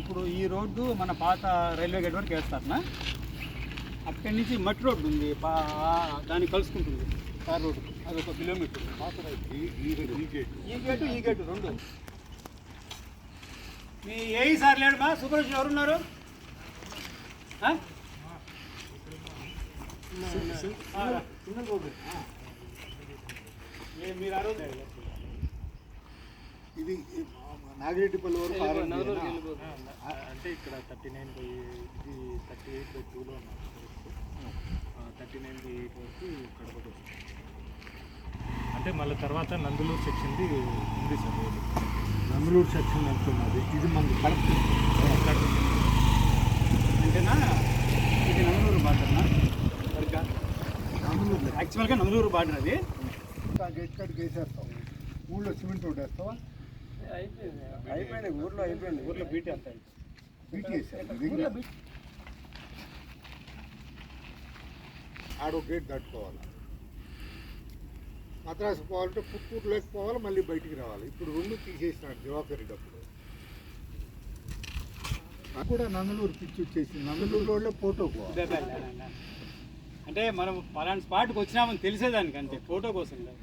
ఇప్పుడు ఈ రోడ్డు మన పాత రైల్వే గేట్ వరకు వేస్తారనా? అక్కడి నుంచి మట్టి రోడ్డు ఉంది దాన్ని కలుసుకుంటుంది కార్ రోడ్డు. అది ఒక కిలోమీటర్. ఈ గేటు ఈ గేటు రెండు. మీ ఏ సార్ లేడు మా ఎవరున్నారు? మీరు ఆ రోజు. ఇది నాగిరెడ్డిపల్లి వరకు అంటే ఇక్కడ థర్టీ నైన్ బై ఇది థర్టీ ఎయిట్ బై టూలో థర్టీ నైన్ బై ఎయిట్ వరకు వస్తుంది. అంటే మళ్ళీ తర్వాత నందులూరు సెక్షన్ది ఉంది సార్ నందలూరు సెక్షన్ వెళ్తున్నది ఇది మనకి కరెక్ట్. అంటేనా ఇది నందలూరు బార్డర్నా సరిగ్గా? నందలూరు యాక్చువల్గా నందలూరు బార్డర్ అది. గేట్ కట్టుకు వేసేస్తాం. ఊళ్ళో సిమెంట్ రోడ్ వేస్తావా? అయిపోయింది. ఊర్లో అయిపోయింది. ఊర్లో బీటీ అంతా ఆడో గేట్ దాటుకోవాలి. మద్రాసు పోవాలంటే పుత్తూరు లేకపోవాలి మళ్ళీ బయటికి రావాలి. ఇప్పుడు రెండు తీసేసినాడు దివాకర్ రెడ్డి అప్పుడు. నాకు కూడా నందలూరు పిచ్చి వచ్చేసింది. నందలూరు రోడ్లో ఫోటో పోవాలి అంటే మనం పలానా స్పాట్కి వచ్చినామని తెలిసేదానికి అంతే ఫోటో కోసం కాదు.